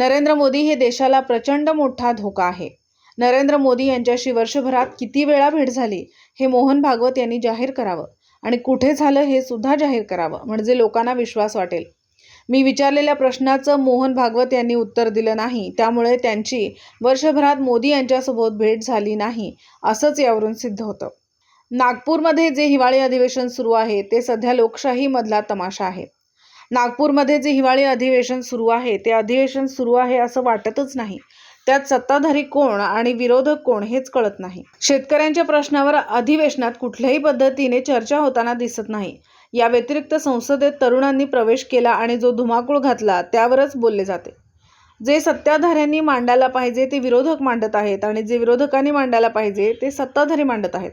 नरेंद्र मोदी हे देशाला प्रचंड मोठा धोका आहे. नरेंद्र मोदी यांच्याशी वर्षभरात किती वेळा भेट झाली हे मोहन भागवत यांनी जाहीर करावं आणि कुठे झालं हे सुद्धा जाहीर करावं म्हणजे लोकांना विश्वास वाटेल. मी विचारलेल्या प्रश्नाचं मोहन भागवत यांनी उत्तर दिलं नाही त्यामुळे त्यांची वर्षभरात मोदी यांच्यासोबत भेट झाली नाही असंच यावरून सिद्ध होतं. नागपूरमध्ये जे हिवाळी अधिवेशन सुरू आहे ते सध्या लोकशाहीमधला तमाशा आहे. नागपूरमध्ये जे हिवाळी अधिवेशन सुरू आहे ते अधिवेशन सुरू आहे असं वाटतच नाही. त्यात सत्ताधारी कोण आणि विरोधक कोण हेच कळत नाही. शेतकऱ्यांच्या प्रश्नावर अधिवेशनात कुठल्याही पद्धतीने चर्चा होताना दिसत नाही. या व्यतिरिक्त संसदेत तरुणांनी प्रवेश केला आणि जो धुमाकूळ घातला त्यावरच बोलले जाते. जे सत्ताधाऱ्यांनी मांडायला पाहिजे ते विरोधक मांडत आहेत आणि जे विरोधकांनी मांडायला पाहिजे ते सत्ताधारी मांडत आहेत.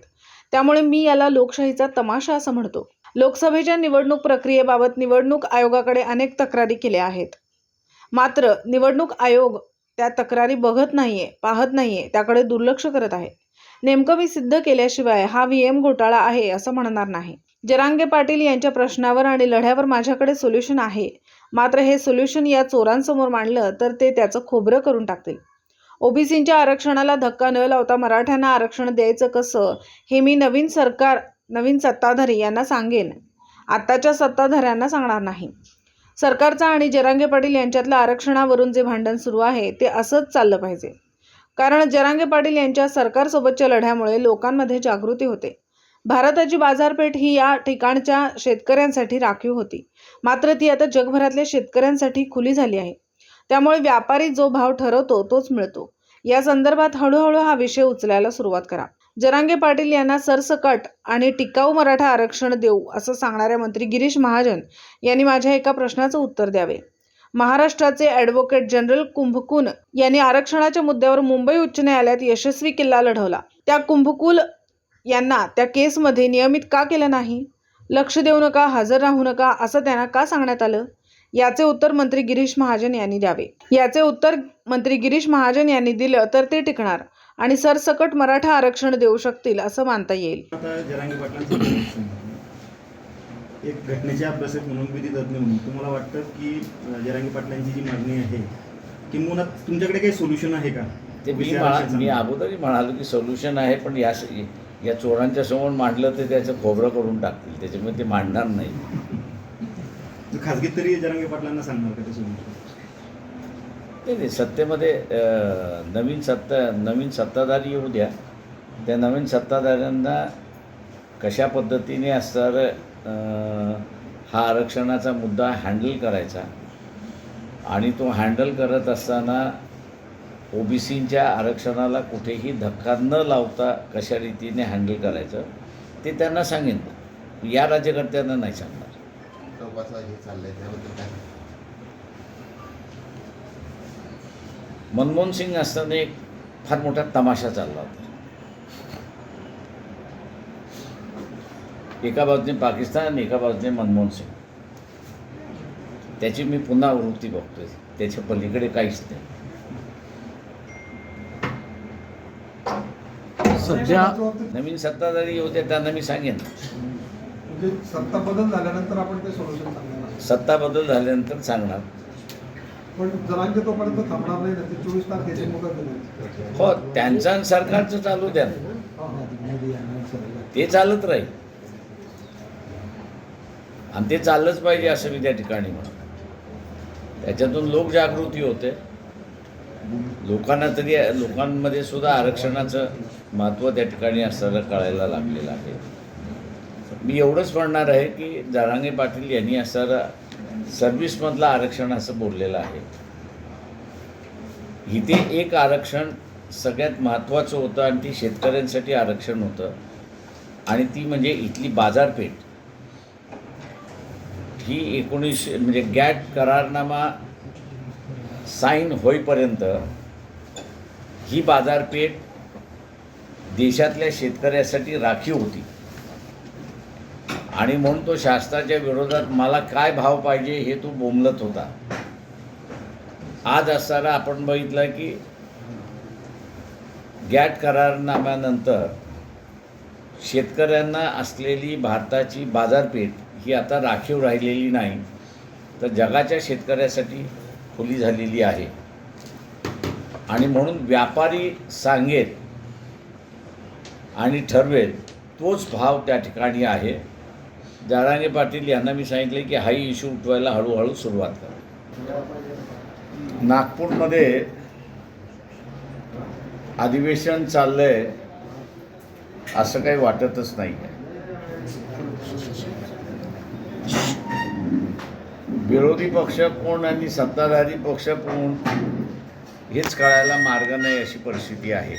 त्यामुळे मी याला लोकशाहीचा तमाशा असं म्हणतो. लोकसभेच्या निवडणूक प्रक्रियेबाबत निवडणूक आयोगाकडे अनेक तक्रारी केल्या आहेत. मात्र निवडणूक आयोग त्या तक्रारी बघत नाहीये पाहत नाहीये त्याकडे दुर्लक्ष करत आहे. नेमकं मी सिद्ध केल्याशिवाय हा व्ही एम घोटाळा आहे असं म्हणणार नाही. जरांगे पाटील यांच्या प्रश्नावर आणि लढ्यावर माझ्याकडे सोल्युशन आहे. मात्र हे सोल्युशन या चोरांसमोर मांडलं तर ते त्याचं खोबरं करून टाकतील. ओबीसींच्या आरक्षणाला धक्का न लावता मराठ्यांना आरक्षण द्यायचं कसं हे मी नवीन सरकार नवीन सत्ताधारी यांना सांगेन. आत्ताच्या सत्ताधाऱ्यांना सांगणार नाही. सरकारचा आणि जरांगे पाटील यांच्यातलं आरक्षणावरून जे भांडण सुरू आहे ते असंच चाललं पाहिजे. कारण जरांगे पाटील यांच्या सरकारसोबतच्या लढ्यामुळे लोकांमध्ये जागृती होते. भारताची बाजारपेठ ही या ठिकाणच्या शेतकऱ्यांसाठी राखीव होती. मात्र ती आता जगभरातल्या शेतकऱ्यांसाठी खुली झाली आहे. त्यामुळे व्यापारी जो भाव ठरवतो तोच मिळतो. या संदर्भात हळूहळू हा विषय उचलायला सुरुवात करा. जरांगे पाटील यांना सरसकट आणि टिकाऊ मराठा आरक्षण देऊ असं सांगणाऱ्या मंत्री गिरीश महाजन यांनी माझ्या एका प्रश्नाचं उत्तर द्यावे. महाराष्ट्राचे ॲडव्होकेट जनरल कुंभकुन यांनी आरक्षणाच्या मुद्द्यावर मुंबई उच्च न्यायालयात यशस्वी किल्ला लढवला. त्या कुंभकुल यांना त्या केसमध्ये नियमित का केलं नाही? लक्ष देऊ नका हजर राहू नका असं त्यांना का सांगण्यात आलं? याचे उत्तर मंत्री गिरीश महाजन यांनी द्यावे. याचे उत्तर मंत्री गिरीश महाजन यांनी दिलं तर ते टिकणार. आणि सरसकट मराठा आरक्षण देऊ शकतील असं मानता येईल. एक घटनेचे अभ्यासक म्हणून विधी तज्ज्ञ म्हणून. तुम्हाला वाटतं की जरांगी पाटलांची जी मागणी आहे किंवा तुमच्याकडे काही सोल्युशन आहे का? ते मी मी. अगोदरही म्हणालो की सोल्युशन आहे पण या या चोरांच्या समोर मांडलं तर त्याचं खोबरं करून टाकतील. त्याच्यामुळे ते मांडणार नाही. खाजगीत तरी जरांगे पाटलांना सांगणार का ते सोल्युशन नाही नाही सत्तेमध्ये नवीन सत्ता नवीन सत्ताधारी येऊ द्या. त्या नवीन सत्ताधाऱ्यांना कशा पद्धतीने असणार हा आरक्षणाचा मुद्दा हँडल करायचा आणि तो हँडल करत असताना ओबीसींच्या आरक्षणाला कुठेही धक्का न लावता कशा रीतीने हँडल करायचं ते त्यांना सांगेन. या राज्यकर्त्यांना नाही सांगणार चौकाचं हे चाललंय त्याबद्दल काय मनमोहन सिंग असताना एक फार मोठा तमाशा चालला होता. एका बाजूने पाकिस्तान आणि एका बाजूने मनमोहन सिंग. त्याची मी पुन्हा वृत्ती बघतोय. त्याच्या पलीकडे काहीच नाही. सध्या नवीन सत्ताधारी होते त्यांना मी सांगेन. म्हणजे सत्ता बदल झाल्यानंतर आपण ते सोल्युशन सांगणार सत्ता बदल झाल्यानंतर सांगणार. पण जरांगे तोपर्यंत थांबणार नाही ते चोवीस तारखेची मुदत दिली हो त्यांचं आणि सरकारचं चालू द्या. ते चालत राहील. आणि ते चाललंच पाहिजे असं मी त्या ठिकाणी म्हणतो. त्याच्यातून लोकजागृती होते. लोकांना तरी लोकांमध्ये सुद्धा आरक्षणाचं महत्त्व त्या ठिकाणी असताना कळायला लागलेलं आहे. मी एवढंच म्हणणार आहे की जरांगे पाटील यांनी असणारा सर्व्हिसमधलं आरक्षण असं बोललेलं आहे. इथे एक आरक्षण सगळ्यात महत्त्वाचं होतं आणि ती शेतकऱ्यांसाठी आरक्षण होतं. आणि ती म्हणजे इथली बाजारपेठ. ही एकोणीसशे म्हणजे गॅट करारनामा साईन होईपर्यंत ही बाजारपेठ देशातल्या शेतकऱ्यासाठी राखीव होती. आणि म्हणून तो शासनाच्या विरोधात मला काय भाव पाहिजे हे तो बोंबलत होता. आज असताना आपण बघितलं की गॅट करारनाम्यानंतर शेतकऱ्यांना असलेली भारताची बाजारपेठ ही आता राखीव राहिलेली नाही तर जगाच्या शेतकऱ्यासाठी खुली झालेली आहे. आणि म्हणून व्यापारी सांगेल आणि ठरवेल तोच भाव त्या ठिकाणी आहे. जरांगे पाटील यांना मी सांगितले की हाही इश्यू उठवायला हळूहळू सुरुवात करा. नागपूरमध्ये अधिवेशन चाललंय असं काही वाटतच नाही विरोधी पक्ष कोण आणि सत्ताधारी पक्ष कोण हेच कळायला मार्ग नाही अशी परिस्थिती आहे.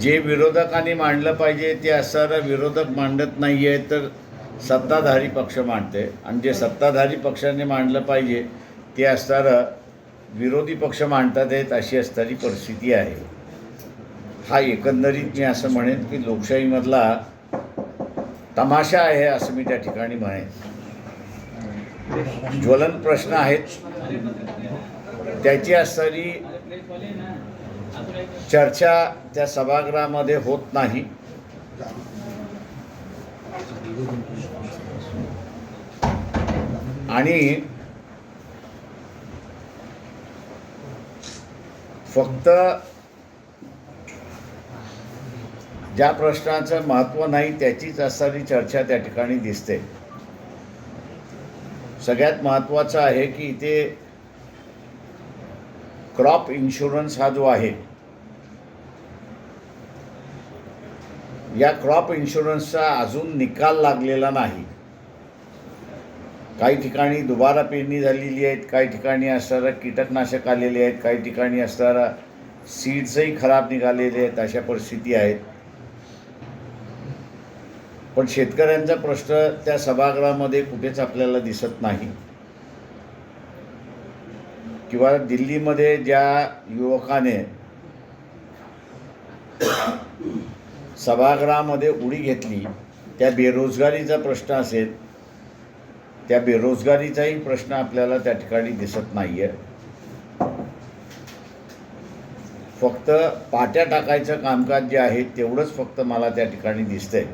जे विरोधकांनी मांडलं पाहिजे ते असणारं विरोधक मांडत नाही आहे तर सत्ताधारी पक्ष मांडते. आणि जे सत्ताधारी पक्षाने मांडलं पाहिजे ते असणारं विरोधी पक्ष मांडतात आहेत अशी असणारी परिस्थिती आहे. हा एकंदरीत मी असं म्हणेन की लोकशाहीमधला तमाशा आहे असं मी त्या ठिकाणी म्हणेन. ज्वलन प्रश्न आहेत. त्याची असणारी चर्चा त्या सभागृहामध्ये होत नाही. आणि फक्त ज्या प्रश्नाचं महत्त्व नाही त्याचीच असणारी चर्चा त्या ठिकाणी दिसते. सगळ्यात महत्त्वाचं आहे की इथे क्रॉप इन्शुरन्स हा जो आहे या क्रॉप इन्शुरन्सचा अजून निकाल लागलेला नाही. काही ठिकाणी दुबारा पेरणी झालेली आहेत काही ठिकाणी असणारा कीटकनाशक आलेले आहेत काही ठिकाणी असणारा सीड्सही खराब निघालेले आहेत अशा परिस्थिती आहेत. पण शेतकऱ्यांचा प्रश्न त्या सभागृहामध्ये कुठेच आपल्याला दिसत नाही. किंवा दिल्लीमध्ये ज्या युवकाने सभागृहामध्ये उडी घेतली त्या बेरोजगारीचा प्रश्न असेल त्या बेरोजगारीचाही प्रश्न आपल्याला त्या ठिकाणी दिसत नाही आहे फक्त पाट्या टाकायचं कामकाज जे आहे तेवढंच फक्त मला त्या ठिकाणी दिसतंय.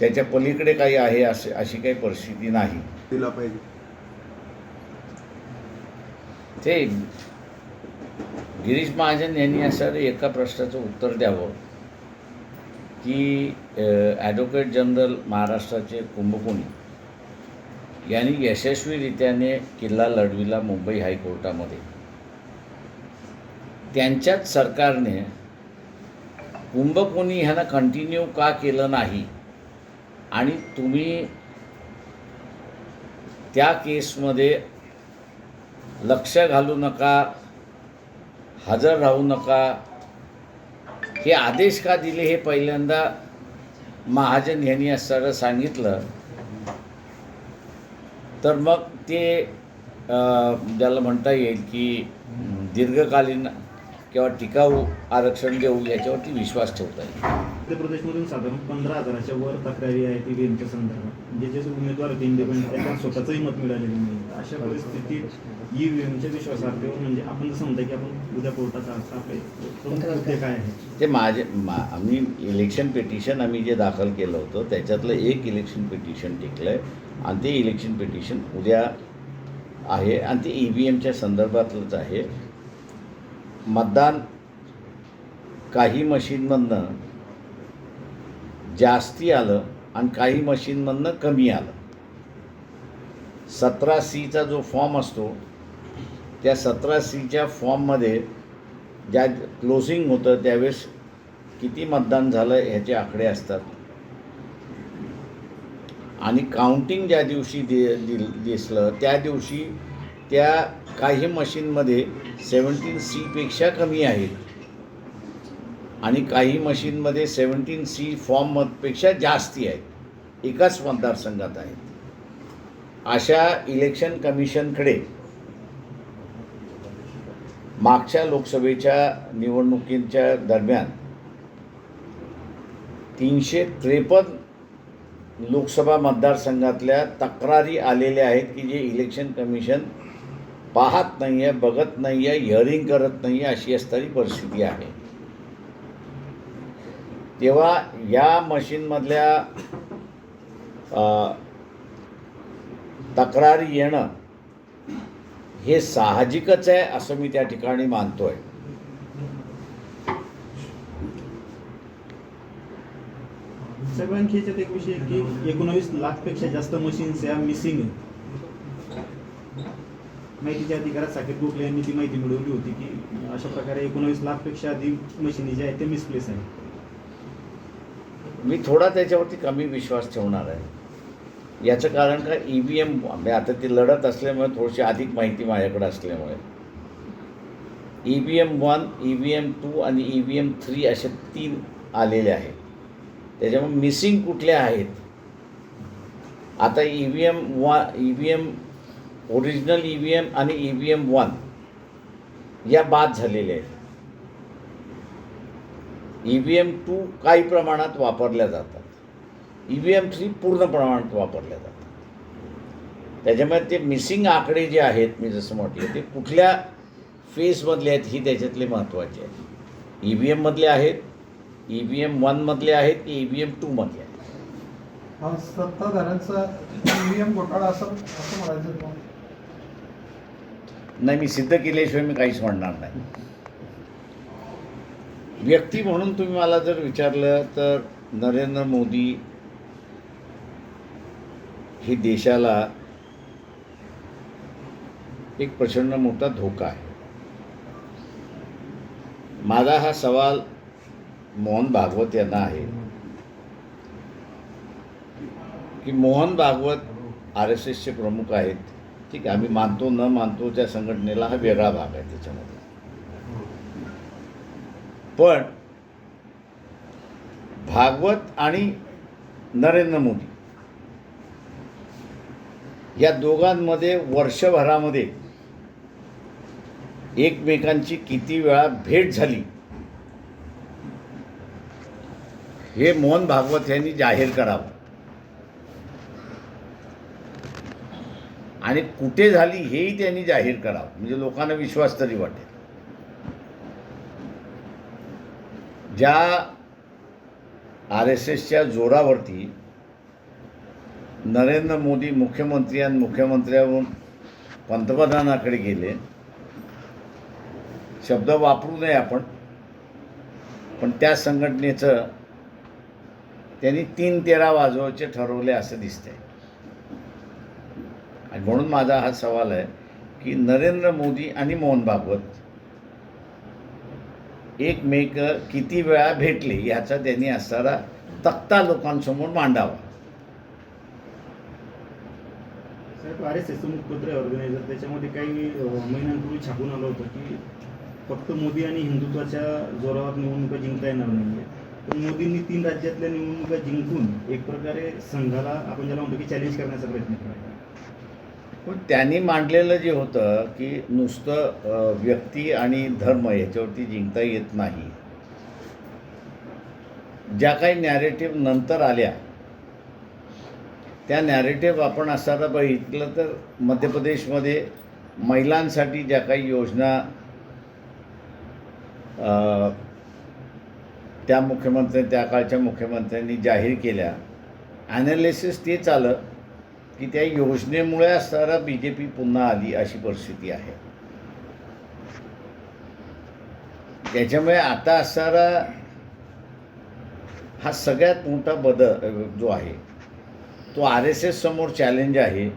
त्याच्या पलीकडे काही आहे असे अशी काही परिस्थिती नाही. दिला पाहिजे. ते गिरीश महाजन यांनी असं एका प्रश्नाचं उत्तर द्यावं की ॲडव्होकेट जनरल महाराष्ट्राचे कुंभकोणी यांनी यशस्वीरित्याने किल्ला लढविला मुंबई हायकोर्टामध्ये. त्यांच्याच सरकारने कुंभकोणी ह्यांना कंटिन्यू का केलं नाही? आणि तुम्ही त्या केसमध्ये लक्ष घालू नका हजर राहू नका. हे आदेश का दिले हे पहिल्यांदा महाजन यांनी असताना सांगितलं. तर मग ते ज्याला म्हणता येईल की दीर्घकालीन किंवा टिकाऊ आरक्षण देऊ याच्यावरती विश्वास ठेवता येईल. मध्य प्रदेशमधून साधारण पंधरा हजाराच्या वर तक्रारी आहेत ईव्हीएमच्या संदर्भात. जे जे उमेदवार आहेत इंडिपेंडेंट त्यांना स्वतःचंही मत मिळालेलं नाही. अशा परिस्थितीत ईव्हीएमच्या विश्वासार्हतेवर म्हणजे आपण जसं म्हणता की आपण उद्या कोर्टाचा अर्थ आपले काय आहेत? ते माझे मा आम्ही इलेक्शन पिटिशन आम्ही जे दाखल केलं होतं त्याच्यातलं एक इलेक्शन पिटिशन टिकलं आहे आणि ते इलेक्शन पिटिशन उद्या आहे आणि ते ई व्ही एमच्या संदर्भातलंच आहे. मतदान काही मशीनमधनं जास्ती आलं आणि काही मशीनमधनं कमी आलं. सतरा सीचा जो फॉर्म असतो त्या सतरा सीच्या फॉर्ममध्ये ज्या क्लोजिंग होतं त्यावेळेस किती मतदान झालं ह्याचे आकडे असतात. आणि काउंटिंग ज्या दिवशी दि दिल दिसलं त्या दिवशी त्या काही मशीनमध्ये सेवन्टीन सीपेक्षा कमी आहेत. आणि काही मशीनमध्ये सेवन्टीन सी फॉर्मपेक्षा जास्ती आहेत. एकाच मतदारसंघात आहेत. अशा इलेक्शन कमिशनकडे मागच्या लोकसभेच्या निवडणुकींच्या दरम्यान तीनशे त्रेपन्न लोकसभा मतदारसंघातल्या तक्रारी आलेल्या आहेत की जे इलेक्शन कमिशन पाहत नाही आहे बघत नाही आहे हिअरिंग करत नाही आहे अशी असणारी परिस्थिती आहे. तेव्हा या मशीनमधल्या तक्रारी तक्रार येणं हे साहजिकच आहे असं मी त्या ठिकाणी मानतोय. सगळ्यांच्यात याच्यात एक विषय की एकोणावीस लाखपेक्षा जास्त मशीन्स या मिसिंग माहितीच्या अधिकारात साकीर गोखले यांनी ती माहिती मिळवली होती की अशा प्रकारे एकोणावीस लाखपेक्षा अधिक मशीनी ज्या आहेत त्या मिसप्लेस आहेत. मी थोडा त्याच्यावरती कमी विश्वास ठेवणार आहे. याचं कारण का ई व्ही एम म्हणजे आता ती लढत असल्यामुळे थोडीशी अधिक माहिती माझ्याकडे असल्यामुळे. E V M one E V M two आणि ई व्ही एम थ्री असे तीन आलेले आहेत. त्याच्यामुळे मिसिंग कुठल्या आहेत? आता ई व्ही एम वा E V M original E V M आणि ई व्ही एम वन या बाद झालेल्या आहेत. ई व्ही एम टू काही प्रमाणात वापरल्या जातात. ई व्ही एम थ्री पूर्ण प्रमाणात वापरल्या जातात. त्याच्यामुळे ते मिसिंग आकडे जे आहेत मी जसं म्हटलं ते कुठल्या फेजमधले आहेत ही त्याच्यातले महत्त्वाचे आहेत ई व्ही एममधले आहेत ई व्ही एम वनमधले आहेत की ई व्ही एम टूमधले आहेत सत्ताधाऱ्यांचा ईव्हीएम घोटाळा असं असं म्हणायचं? नाही मी सिद्ध केल्याशिवाय मी काहीच म्हणणार नाही. व्यक्ती म्हणून तुम्ही मला जर विचारलं तर नरेंद्र मोदी ही देशाला एक प्रचंड मोठा धोका आहे. माझा हा सवाल मोहन भागवत यांना आहे. की मोहन भागवत आर एस एसचे प्रमुख आहेत. ठीक आहे आम्ही मानतो न मानतो त्या संघटनेला हा वेगळा भाग आहे त्याच्यामध्ये. पण भागवत आणि नरेंद्र मोदी या दोघांमध्ये वर्षभरामध्ये एकमेकांची किती वेळा भेट झाली हे मोहन भागवत यांनी जाहीर करावं. आणि कुठे झाली हेही त्यांनी जाहीर करावं. म्हणजे लोकांना विश्वास तरी वाटेल. ज्या आर एस एसच्या जोरावरती नरेंद्र मोदी मुख्यमंत्री आणि मुख्यमंत्र्यावरून पंतप्रधानाकडे गेले शब्द वापरू नये आपण पण त्या संघटनेचं त्यांनी तीन तेरा वाजवायचे ठरवले असं दिसतंय. आणि म्हणून माझा हा सवाल आहे की नरेंद्र मोदी आणि मोहन भागवत एकमेक किती वेळा भेटले याचा त्यांनी असणारा तक्ता लोकांसमोर मांडावा. आर एस मुखपत्र आहे ऑर्गनायझर त्याच्यामध्ये काही महिन्यांपूर्वी छापून आलं होतं की फक्त मोदी आणि हिंदुत्वाच्या जोरावर निवडणुका जिंकता येणार नाही पण मोदींनी तीन राज्यातल्या निवडणुका जिंकून एक प्रकारे संघाला आपण ज्याला म्हणतो की चॅलेंज करण्याचा प्रयत्न केला. पण त्यांनी मांडलेलं जे होतं की नुसतं व्यक्ती आणि धर्म याच्यावरती जिंकता येत नाही. ज्या काही नॅरेटिव्ह नंतर आल्या त्या नॅरेटिव्ह आपण असायला बघितलं तर मध्य प्रदेशमध्ये महिलांसाठी ज्या काही योजना त्या मुख्यमंत्र्यांनी त्या काळच्या मुख्यमंत्र्यांनी जाहीर केल्या. ॲनालिसिस तेच आलं की त्या योजनेमुळे असणारा बी जे पी पुन्हा आली अशी परिस्थिती आहे. त्याच्यामुळे आता असणारा हा सगळ्यात मोठा बदल जो आहे तो आर एस एस समोर चॅलेंज आहे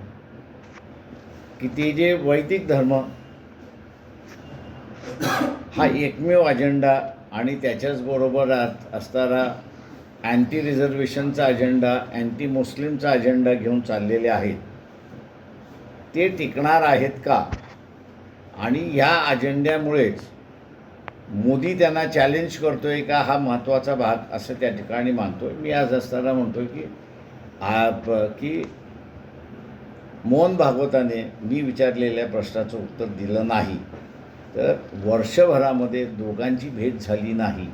की ते जे वैदिक धर्म हा एकमेव अजेंडा आणि त्याच्याचबरोबर असणारा अँटी रिझर्वेशनचा अजेंडा अँटी मुस्लिमचा अजेंडा घेऊन चाललेले आहेत. ते टिकणार आहेत का? आणि ह्या अजेंड्यामुळेच मोदी त्यांना चॅलेंज करतो आहे का? हा महत्त्वाचा भाग असं त्या ठिकाणी मानतो आहे मी आज असताना म्हणतो की आप की मोहन भागवताने मी विचारलेल्या प्रश्नाचं उत्तर दिलं नाही. तर वर्षभरामध्ये दोघांची भेट झाली नाही.